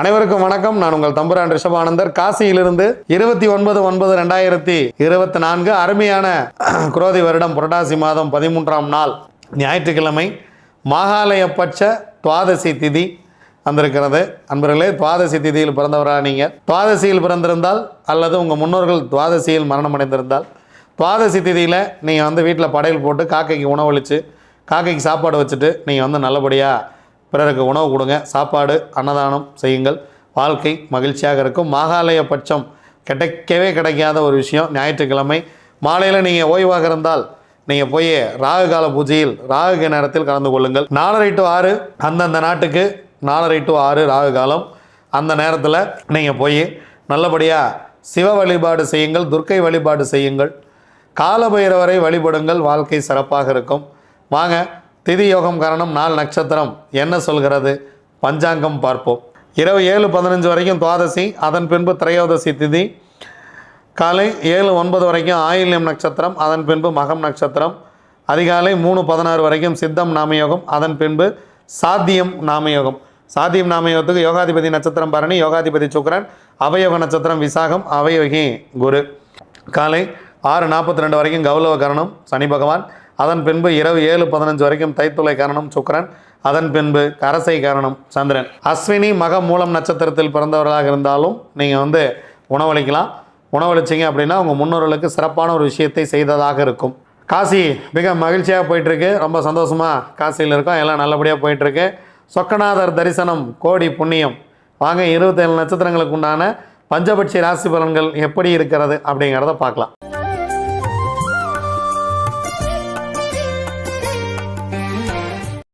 அனைவருக்கும் வணக்கம். நான் உங்கள் தம்புரான் ரிஷபானந்தர். காசியிலிருந்து இருபத்தி ஒன்பது ஒன்பது ரெண்டாயிரத்தி இருபத்தி நான்கு அருமையான குரோதி வருடம் புரட்டாசி மாதம் பதிமூன்றாம் நாள் ஞாயிற்றுக்கிழமை மாகாலயப்பட்ச துவாதசி திதி வந்திருக்கிறது. அன்பர்களே துவாதசி திதியில் பிறந்தவரா நீங்கள் துவாதசியில் பிறந்திருந்தால் அல்லது உங்கள் முன்னோர்கள் துவாதசியில் மரணம் அடைந்திருந்தால் துவாதசி திதியில் நீங்கள் வந்து வீட்டில் படையல் போட்டு காக்கைக்கு உணவளித்து காக்கைக்கு சாப்பாடு வச்சுட்டு நீங்கள் வந்து நல்லபடியாக பிறருக்கு உணவு கொடுங்க. சாப்பாடு அன்னதானம் செய்யுங்கள். வாழ்க்கை மகிழ்ச்சியாக இருக்கும். மாகாலய பட்சம் கிடைக்கவே கிடைக்காத ஒரு விஷயம். ஞாயிற்றுக்கிழமை மாலையில் நீங்கள் ஓய்வாக இருந்தால் நீங்கள் போய் ராகு கால பூஜையில் ராகு நேரத்தில் கலந்து கொள்ளுங்கள். நாலரை டு ஆறு அந்தந்த நாட்டுக்கு நாலரை டு ஆறு ராகு காலம். அந்த நேரத்தில் நீங்கள் போய் நல்லபடியாக சிவ வழிபாடு செய்யுங்கள். துர்க்கை வழிபாடு செய்யுங்கள். காலபைரவரை வழிபடுங்கள். வாழ்க்கை சிறப்பாக இருக்கும். வாங்க திதி யோகம் காரணம் நாள் நட்சத்திரம். என்ன சொல்கிறது? பஞ்சாங்கம் பார்ப்போம். இரவு ஏழு பதினஞ்சு வரைக்கும் துவாதசி அதன் பின்பு திரையோதசி திதி. காலை ஏழு ஒன்பது வரைக்கும் ஆயில்யம் நட்சத்திரம் அதன் பின்பு மகம் நட்சத்திரம். அதிகாலை மூணு பதினாறு வரைக்கும் சித்தம் நாமயோகம் அதன் பின்பு சாத்தியம் நாமயோகம். சாத்தியம் நாமயோகத்துக்கு யோகாதிபதி நட்சத்திரம் பரணி யோகாதிபதி சுக்கரன் அவயோக நட்சத்திரம் விசாகம் அவயோகி குரு. காலை ஆறு நாற்பத்தி ரெண்டு வரைக்கும் கௌரவ கரணம் சனி பகவான். அதன் பின்பு இரவு ஏழு பதினஞ்சு வரைக்கும் தைத்துளை கரணம் சுக்கரன் அதன் பின்பு கரசை காரணம் சந்திரன். அஸ்வினி மக மூலம் நட்சத்திரத்தில் பிறந்தவர்களாக இருந்தாலும் நீங்கள் வந்து உணவளிக்கலாம். உணவளிச்சிங்க அப்படின்னா உங்கள் முன்னோர்களுக்கு சிறப்பான ஒரு விஷயத்தை செய்ததாக இருக்கும். காசி மிக மகிழ்ச்சியாக போயிட்டுருக்கு. ரொம்ப சந்தோஷமாக காசியில் இருக்கோம். எல்லாம் நல்லபடியாக போயிட்டுருக்கு. சொக்கநாதர் தரிசனம் கோடி புண்ணியம். வாங்க இருபத்தேழு நட்சத்திரங்களுக்கு உண்டான பஞ்சபட்சி ராசி பலன்கள் எப்படி இருக்கிறது அப்படிங்கிறத பார்க்கலாம்.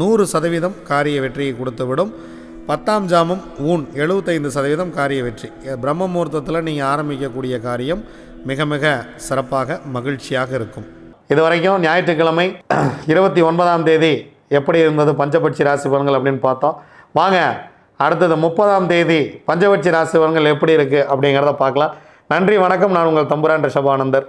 நூறு சதவீதம் காரிய வெற்றியை கொடுத்துவிடும். பத்தாம் ஜாமம் ஊன் எழுபத்தைந்து சதவீதம் காரிய வெற்றி. பிரம்ம முகூர்த்தத்தில் நீங்கள் ஆரம்பிக்கக்கூடிய காரியம் மிக மிக சிறப்பாக மகிழ்ச்சியாக இருக்கும். இதுவரைக்கும் ஞாயிற்றுக்கிழமை இருபத்தி ஒன்பதாம் தேதி எப்படி இருந்தது பஞ்சபட்சி ராசி பலன்கள் அப்படின்னு பார்த்தோம். வாங்க அடுத்தது முப்பதாம் தேதி பஞ்சபட்சி ராசி பலன்கள் எப்படி இருக்குது அப்படிங்கிறத பார்க்கலாம். நன்றி வணக்கம். நான் உங்கள் தம்புரான் ரிஷபானந்தர்.